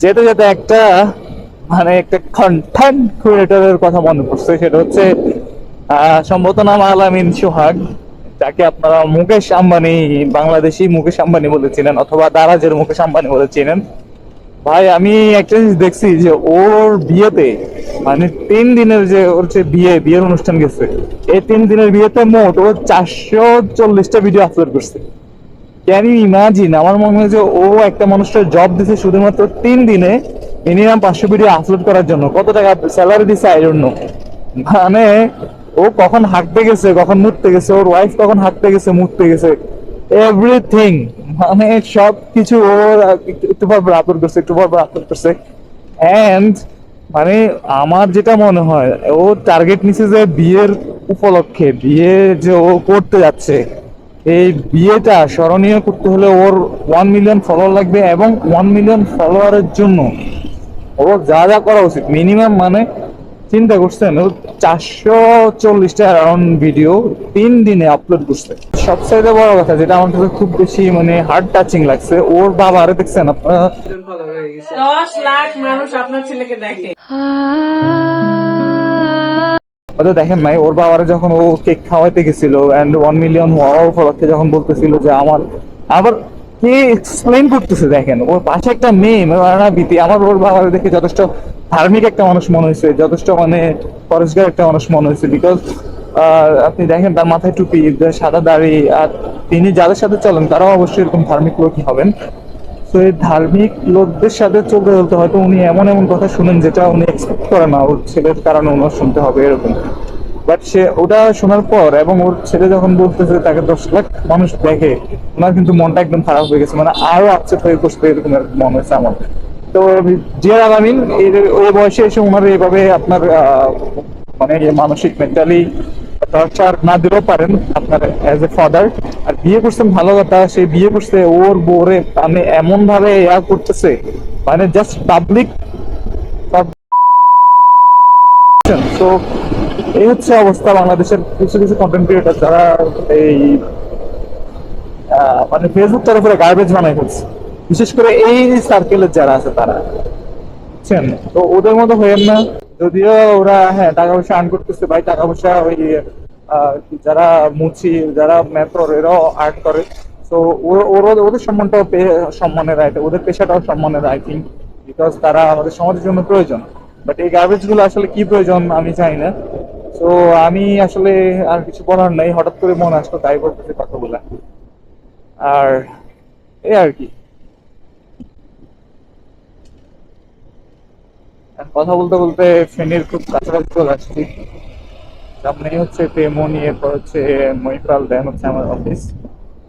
যেতে যেতে একটা মানে একটা কন্টেন্ট ক্রিয়েটরের কথা মনে পড়ছে, সেটা হচ্ছে সম্ভবত নাম আলামিন সোহাগ, যাকে আপনারা মুকেশ আম্বানি, বাংলাদেশি মুকেশ আম্বানি বলেছিলেন অথবা দারাজের মুকেশ আম্বানি বলেছিলেন ভাই, আমি একটা জিনিস দেখছি যে ওর বিয়েতে মানে তিন দিনের যে ওর যে বিয়ে, বিয়ের অনুষ্ঠান গেছে, এই তিন দিনের বিয়েতে মোট ও চারশো চল্লিশটা ভিডিও আপলোড করছে। ক্যান ইউ ইমাজিন আমার মনে হয় যে ও একটা মানুষের জব দিছে শুধুমাত্র তিন দিনে মিনিমাম পাঁচশো ভিডিও আপলোড করার জন্য। কত টাকা স্যালারি দিছে? আই ডোন্ট মানে ও কখন হাঁটতে গেছে, কখন মুততে গেছে? ওর ওয়াইফ কখন হাঁটতে গেছে, মুততে গেছে? এভরিথিং মানে সব কিছু ওর একটু- পর আপলোড করছে, একটু পর আপলোড করছে। অ্যান্ড মানে আমার যেটা মনে হয়, ও টার্গেট নিছে যে বিয়ের উপলক্ষে, বিয়ে যে ও করতে যাচ্ছে, এই বিয়েটা স্মরণীয় করতে হলে ওর ওয়ান মিলিয়ন ফলোয়ার লাগবে এবং ওয়ান মিলিয়ন ফলোয়ারের জন্য ও যা যা করা উচিত। মিনিমাম মানে চিন্তা করছেন চারশো চল্লিশটা অ্যারাউন্ড ভিডিও তিন দিনে আপলোড করছে। সবচাইতে বড় কথা যেটা আমার কাছে খুব বেশি মানে হার্ড টাচিং লাগছে ওর বাবা আরে দেখছেন আপনারা দশ লাখ মানুষ আপনার ছেলেকে দেখে। হয়তো দেখেন নাই ওর বাবারে যখন ও কেক খাওয়াইতে গেছিল এন্ড ওয়ান মিলিয়ন হওয়া উপলক্ষে যখন বলতেছিল যে আমার আবার কে এক্সপ্লেন করতেছে দেখেন, ওর পাশে একটা মেয়ে মেয়েরা বিতি, আমার ওর বাবারে দেখে যথেষ্ট ধার্মিক একটা মানুষ মনে হয়েছে, যথেষ্ট মানে পরিষ্কার একটা মানুষ মনে হয়েছে বিকজ আপনি দেখেন তার মাথায় টুপি সাদা দাড়ি, আর তিনি যাদের সাথে চলেন, তারাও অবশ্যই এরকম ধার্মিক লোকই হবেন। তো এই ধার্মিক লোকদের সাথে চলতে চলতে হয়তো উনি এমন এমন কথা শুনেন, যেটা উনি এক্সপেক্ট করে না, ওর ছেলের কারণে ওনার শুনতে হবে এরকম। বাট সে ওটা শোনার পর এবং ওর ছেলে যখন বলতেছে তাকে দশ লাখ মানুষ দেখে, ওনার কিন্তু মনটা একদম খারাপ হয়ে গেছে। মানে আরও আপসেট হয়ে বসবে এরকম মনে হয়েছে আমার। তো জিয়ার আলামিন ওই বয়সে এসে ওনার এইভাবে আপনার মানে মানসিক মেন্টালি টর্চার না দিলেও পারেন আপনার অ্যাজ এ ফাদার আর বিয়ে করছেন ভালো কথা, সে বিয়ে করছে, ওর বোরে মানে এমন ভাবে ইয়া করতেছে মানে জাস্ট পাবলিক তো এই হচ্ছে অবস্থা বাংলাদেশের কিছু কিছু কন্টেন্ট ক্রিয়েটার যারা এই মানে ফেসবুক তরফে গার্বেজ বানাই ফেলছে। বিশেষ করে এই সার্কেলের যারা আছে তারা। বুঝছেন? তো ওদের মতো হয়েন না। যদিও ওরা হ্যাঁ টাকা পয়সা আর্ন করতেছে। ভাই, টাকা পয়সা ওই যারা মুচি, যারা মেট্রোর এরাও আর্ট করে। তো ওদের সম্মানটাও সম্মানের আই ওদের পেশাটাও সম্মানের আই থিঙ্ক বিকজ তারা আমাদের সমাজের জন্য প্রয়োজন। বাট এই গার্বেজগুলো আসলে কি প্রয়োজন আমি জানি না। তো আমি আসলে আর কিছু বলার নাই, হঠাৎ করে মনে আসলো তাই বলতেছে কথা বলা। আর এই আর কি। কথা বলতে বলতে ফেনীর খুব কাছাকাছি চলে আসছি। সামনেই হচ্ছে প্রেমনি এরপর হচ্ছে মহিপাল দেন হচ্ছে আমার অফিস